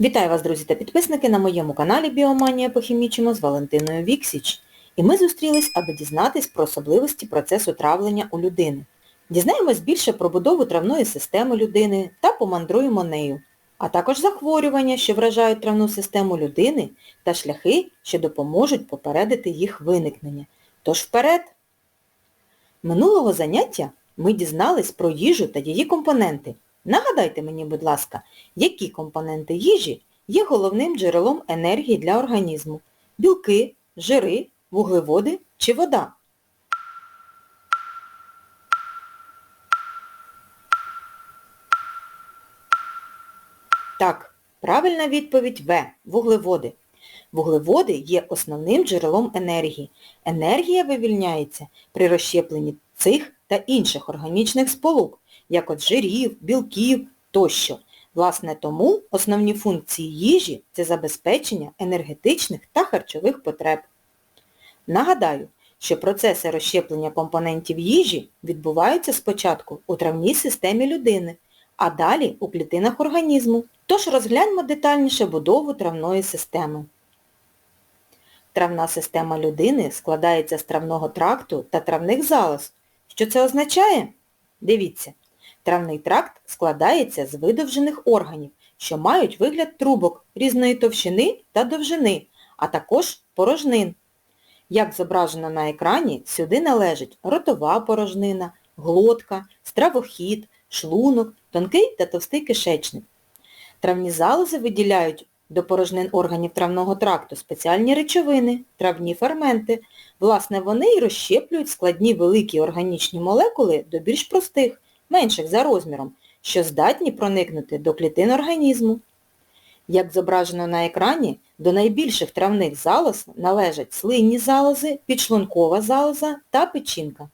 Вітаю вас, друзі та підписники, на моєму каналі Біоманія Похімічимо з Валентиною Віксіч. І ми зустрілись, аби дізнатись про особливості процесу травлення у людини. Дізнаємось більше про будову травної системи людини та помандруємо нею, а також захворювання, що вражають травну систему людини та шляхи, що допоможуть попередити їх виникнення. Тож вперед! Минулого заняття ми дізнались про їжу та її компоненти. Нагадайте мені, будь ласка, які компоненти їжі є головним джерелом енергії для організму? Білки, жири, вуглеводи чи вода? Так, правильна відповідь В. Вуглеводи. Вуглеводи є основним джерелом енергії. Енергія вивільняється при розщепленні цих та інших органічних сполук, як от жирів, білків тощо. Власне тому основні функції їжі – це забезпечення енергетичних та харчових потреб. Нагадаю, що процеси розщеплення компонентів їжі відбуваються спочатку у травній системі людини, а далі у клітинах організму. Тож розгляньмо детальніше будову травної системи. Травна система людини складається з травного тракту та травних залоз. Що це означає? Дивіться. Травний тракт складається з видовжених органів, що мають вигляд трубок різної товщини та довжини, а також порожнин. Як зображено на екрані, сюди належить ротова порожнина, глотка, стравохід, шлунок, тонкий та товстий кишечник. Травні залози виділяють до порожнин органів травного тракту спеціальні речовини, травні ферменти. Власне, вони й розщеплюють складні великі органічні молекули до більш простих, менших за розміром, що здатні проникнути до клітин організму. Як зображено на екрані, до найбільших травних залоз належать слинні залози, підшлункова залоза та печінка.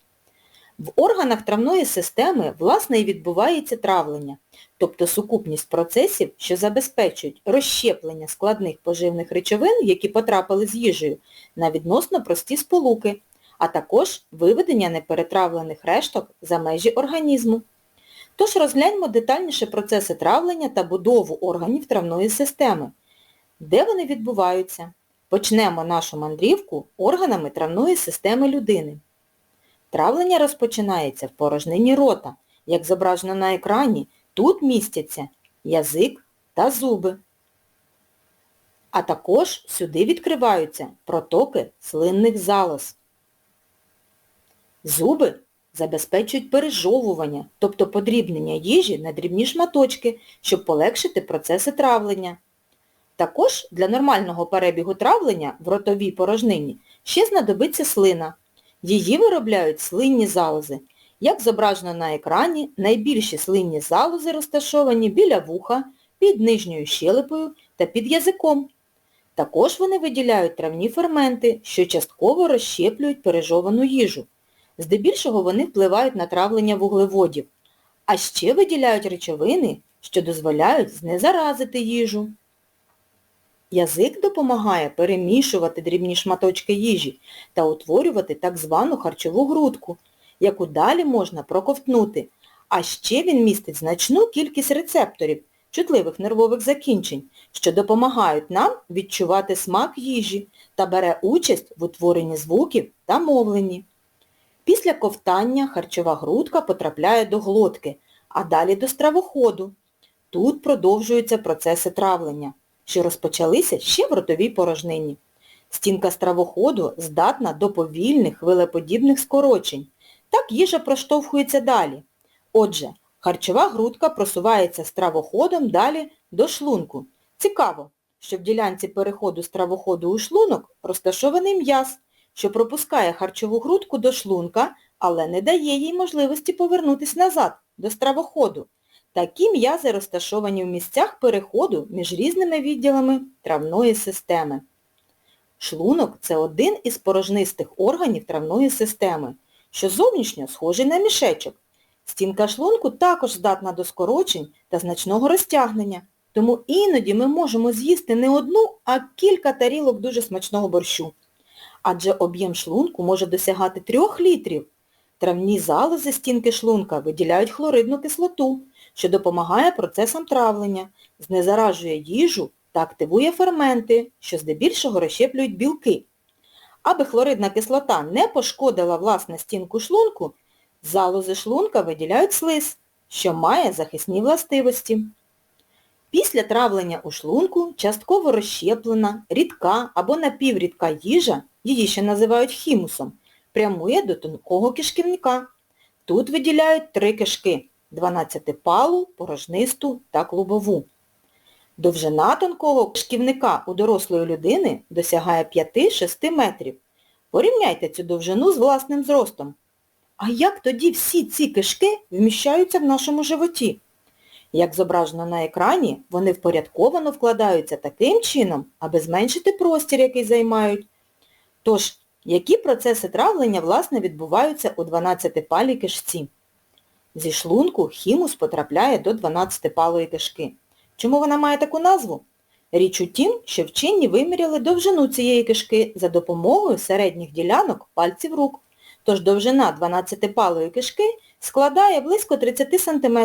В органах травної системи, власне, і відбувається травлення, тобто сукупність процесів, що забезпечують розщеплення складних поживних речовин, які потрапили з їжею, на відносно прості сполуки, а також виведення неперетравлених решток за межі організму. Тож розгляньмо детальніше процеси травлення та будову органів травної системи. Де вони відбуваються? Почнемо нашу мандрівку органами травної системи людини. Травлення розпочинається в порожнині рота. Як зображено на екрані, тут містяться язик та зуби. А також сюди відкриваються протоки слинних залоз. Зуби забезпечують пережовування, тобто подрібнення їжі на дрібні шматочки, щоб полегшити процеси травлення. Також для нормального перебігу травлення в ротовій порожнині ще знадобиться слина. Її виробляють слинні залози. Як зображено на екрані, найбільші слинні залози розташовані біля вуха, під нижньою щелепою та під язиком. Також вони виділяють травні ферменти, що частково розщеплюють пережовану їжу. Здебільшого вони впливають на травлення вуглеводів, а ще виділяють речовини, що дозволяють знезаразити їжу. Язик допомагає перемішувати дрібні шматочки їжі та утворювати так звану харчову грудку, яку далі можна проковтнути. А ще він містить значну кількість рецепторів, чутливих нервових закінчень, що допомагають нам відчувати смак їжі та бере участь в утворенні звуків та мовленні. Після ковтання харчова грудка потрапляє до глотки, а далі до стравоходу. Тут продовжуються процеси травлення що розпочалися ще в ротовій порожнині. Стінка стравоходу здатна до повільних хвилеподібних скорочень. Так їжа проштовхується далі. Отже, харчова грудка просувається стравоходом далі до шлунку. Цікаво, що в ділянці переходу стравоходу у шлунок розташований м'яз, що пропускає харчову грудку до шлунка, але не дає їй можливості повернутися назад, до стравоходу. Такі м'язи розташовані в місцях переходу між різними відділами травної системи. Шлунок – це один із порожнистих органів травної системи, що зовнішньо схожий на мішечок. Стінка шлунку також здатна до скорочень та значного розтягнення, тому іноді ми можемо з'їсти не одну, а кілька тарілок дуже смачного борщу. Адже об'єм шлунку може досягати 3 літрів. Травні залози стінки шлунка виділяють хлоридну кислоту, що допомагає процесам травлення, знезаражує їжу та активує ферменти, що здебільшого розщеплюють білки. Аби хлоридна кислота не пошкодила власне стінку шлунку, залози шлунка виділяють слиз, що має захисні властивості. Після травлення у шлунку частково розщеплена, рідка або напіврідка їжа, її ще називають хімусом, прямує до тонкого кишківника. Тут виділяють три кишки – 12-палу, порожнисту та клубову. Довжина тонкого кишківника у дорослої людини досягає 5-6 метрів. Порівняйте цю довжину з власним зростом. А як тоді всі ці кишки вміщаються в нашому животі? Як зображено на екрані, вони впорядковано вкладаються таким чином, аби зменшити простір, який займають. Тож, які процеси травлення, власне, відбуваються у 12-палій кишці? Зі шлунку хімус потрапляє до 12-палої кишки. Чому вона має таку назву? Річ у тім, що вчені виміряли довжину цієї кишки за допомогою середніх ділянок пальців рук. Тож довжина 12-палої кишки складає близько 30 см,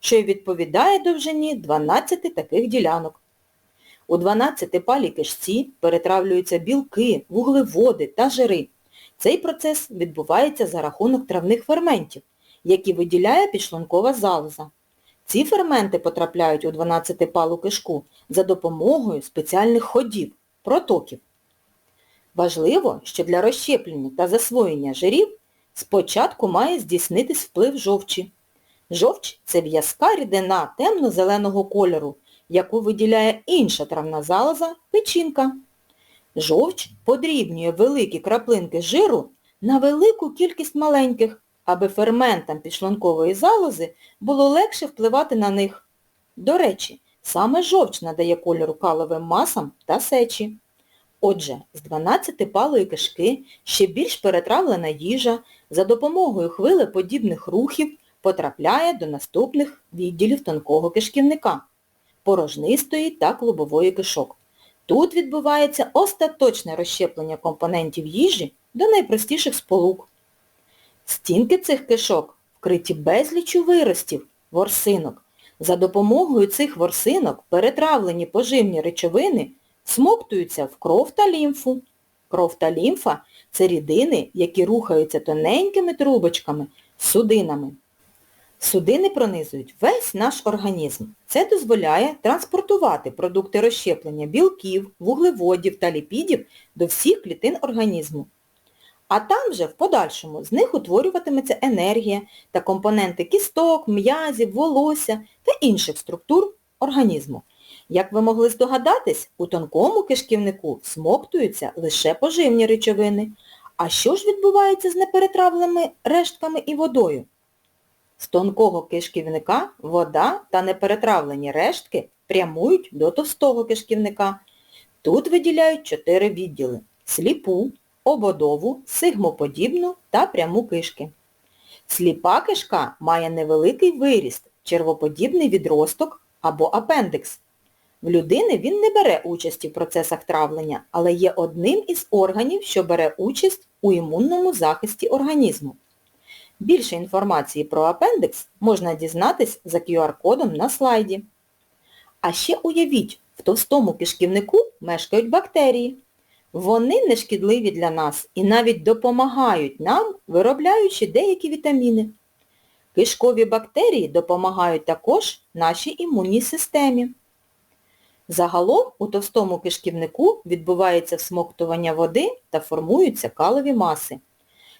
що й відповідає довжині 12 таких ділянок. У 12-палій кишці перетравлюються білки, вуглеводи та жири. Цей процес відбувається за рахунок травних ферментів, які виділяє підшлункова залоза. Ці ферменти потрапляють у 12-палу кишку за допомогою спеціальних ходів, протоків. Важливо, що для розщеплення та засвоєння жирів спочатку має здійснитись вплив жовчі. Жовч – це в'язка рідина темно-зеленого кольору, яку виділяє інша травна залоза – печінка. Жовч подрібнює великі краплинки жиру на велику кількість маленьких, аби ферментам підшлункової залози було легше впливати на них. До речі, саме жовч надає кольору каловим масам та сечі. Отже, з 12-палої кишки ще більш перетравлена їжа за допомогою хвилеподібних рухів потрапляє до наступних відділів тонкого кишківника – порожнистої та клубової кишок. Тут відбувається остаточне розщеплення компонентів їжі до найпростіших сполук. Стінки цих кишок вкриті безлічу виростів, ворсинок. За допомогою цих ворсинок перетравлені поживні речовини смоктуються в кров та лімфу. Кров та лімфа – це рідини, які рухаються тоненькими трубочками, судинами. Судини пронизують весь наш організм. Це дозволяє транспортувати продукти розщеплення білків, вуглеводів та ліпідів до всіх клітин організму. А там же в подальшому з них утворюватиметься енергія та компоненти кісток, м'язів, волосся та інших структур організму. Як ви могли здогадатись, у тонкому кишківнику всмоктуються лише поживні речовини. А що ж відбувається з неперетравленими рештками і водою? З тонкого кишківника вода та неперетравлені рештки прямують до товстого кишківника. Тут виділяють чотири відділи – сліпу, ободову, сигмоподібну та пряму кишки. Сліпа кишка має невеликий виріст, червоподібний відросток або апендикс. В людини він не бере участі в процесах травлення, але є одним із органів, що бере участь у імунному захисті організму. Більше інформації про апендикс можна дізнатись за QR-кодом на слайді. А ще уявіть, в товстому кишківнику мешкають бактерії. Вони не шкідливі для нас і навіть допомагають нам, виробляючи деякі вітаміни. Кишкові бактерії допомагають також нашій імунній системі. Загалом у товстому кишківнику відбувається всмоктування води та формуються калові маси.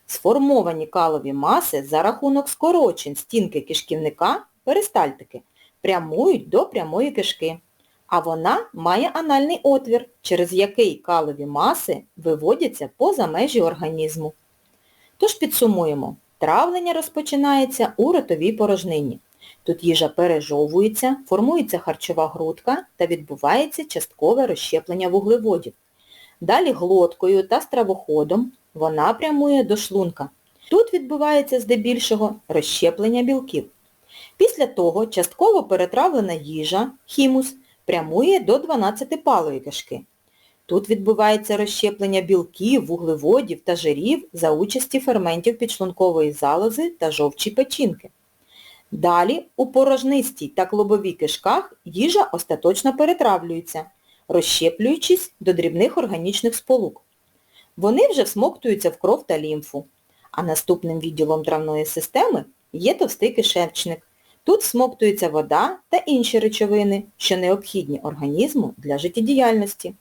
Сформовані калові маси за рахунок скорочень стінки кишківника, перистальтики, прямують до прямої кишки. А вона має анальний отвір, через який калові маси виводяться поза межі організму. Тож підсумуємо, травлення розпочинається у ротовій порожнині. Тут їжа пережовується, формується харчова грудка та відбувається часткове розщеплення вуглеводів. Далі глоткою та стравоходом вона прямує до шлунка. Тут відбувається здебільшого розщеплення білків. Після того частково перетравлена їжа, хімус, прямує до 12-палої кишки. Тут відбувається розщеплення білків, вуглеводів та жирів за участі ферментів підшлункової залози та жовчі печінки. Далі у порожнистій та клубовій кишках їжа остаточно перетравлюється, розщеплюючись до дрібних органічних сполук. Вони вже всмоктуються в кров та лімфу. А наступним відділом травної системи є товстий кишечник. Тут всмоктується вода та інші речовини, що необхідні організму для життєдіяльності.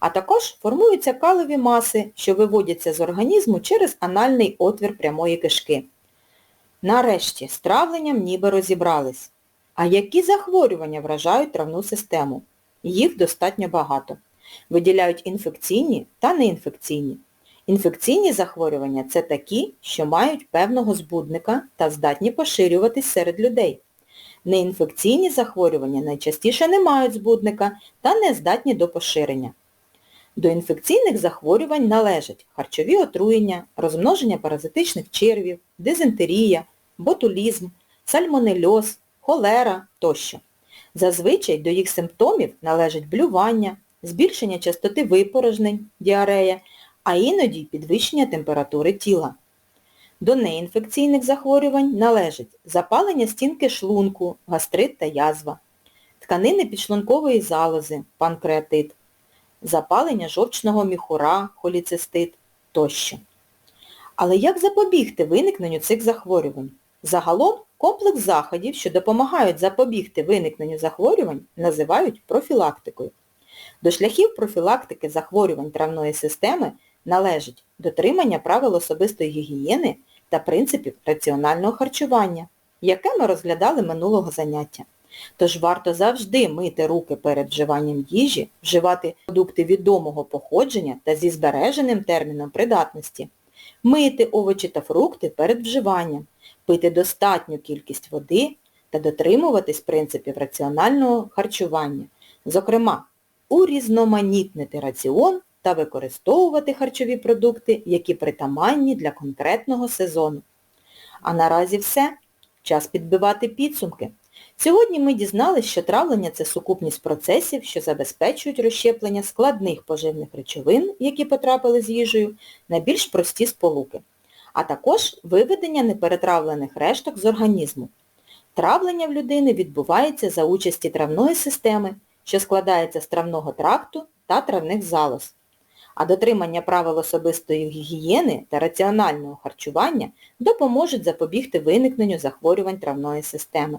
А також формуються калові маси, що виводяться з організму через анальний отвір прямої кишки. Нарешті, з травленням ніби розібрались. А які захворювання вражають травну систему? Їх достатньо багато. Виділяють інфекційні та неінфекційні. Інфекційні захворювання – це такі, що мають певного збудника та здатні поширюватись серед людей. Неінфекційні захворювання найчастіше не мають збудника та не здатні до поширення. До інфекційних захворювань належать харчові отруєння, розмноження паразитичних червів, дизентерія, ботулізм, сальмонельоз, холера тощо. Зазвичай до їх симптомів належать блювання, збільшення частоти випорожнень, діарея, а іноді підвищення температури тіла. До неінфекційних захворювань належать запалення стінки шлунку, гастрит та язва, тканини підшлункової залози, панкреатит, запалення жовчного міхура, холіцистит тощо. Але як запобігти виникненню цих захворювань? Загалом комплекс заходів, що допомагають запобігти виникненню захворювань, називають профілактикою. До шляхів профілактики захворювань травної системи належить дотримання правил особистої гігієни та принципів раціонального харчування, яке ми розглядали минулого заняття. Тож варто завжди мити руки перед вживанням їжі, вживати продукти відомого походження та зі збереженим терміном придатності, мити овочі та фрукти перед вживанням, пити достатню кількість води та дотримуватись принципів раціонального харчування, зокрема, урізноманітнити раціон та використовувати харчові продукти, які притаманні для конкретного сезону. А наразі все. Час підбивати підсумки. Сьогодні ми дізналися, що травлення – це сукупність процесів, що забезпечують розщеплення складних поживних речовин, які потрапили з їжею, на більш прості сполуки, а також виведення неперетравлених решток з організму. Травлення в людини відбувається за участі травної системи, що складається з травного тракту та травних залоз. А дотримання правил особистої гігієни та раціонального харчування допоможуть запобігти виникненню захворювань травної системи.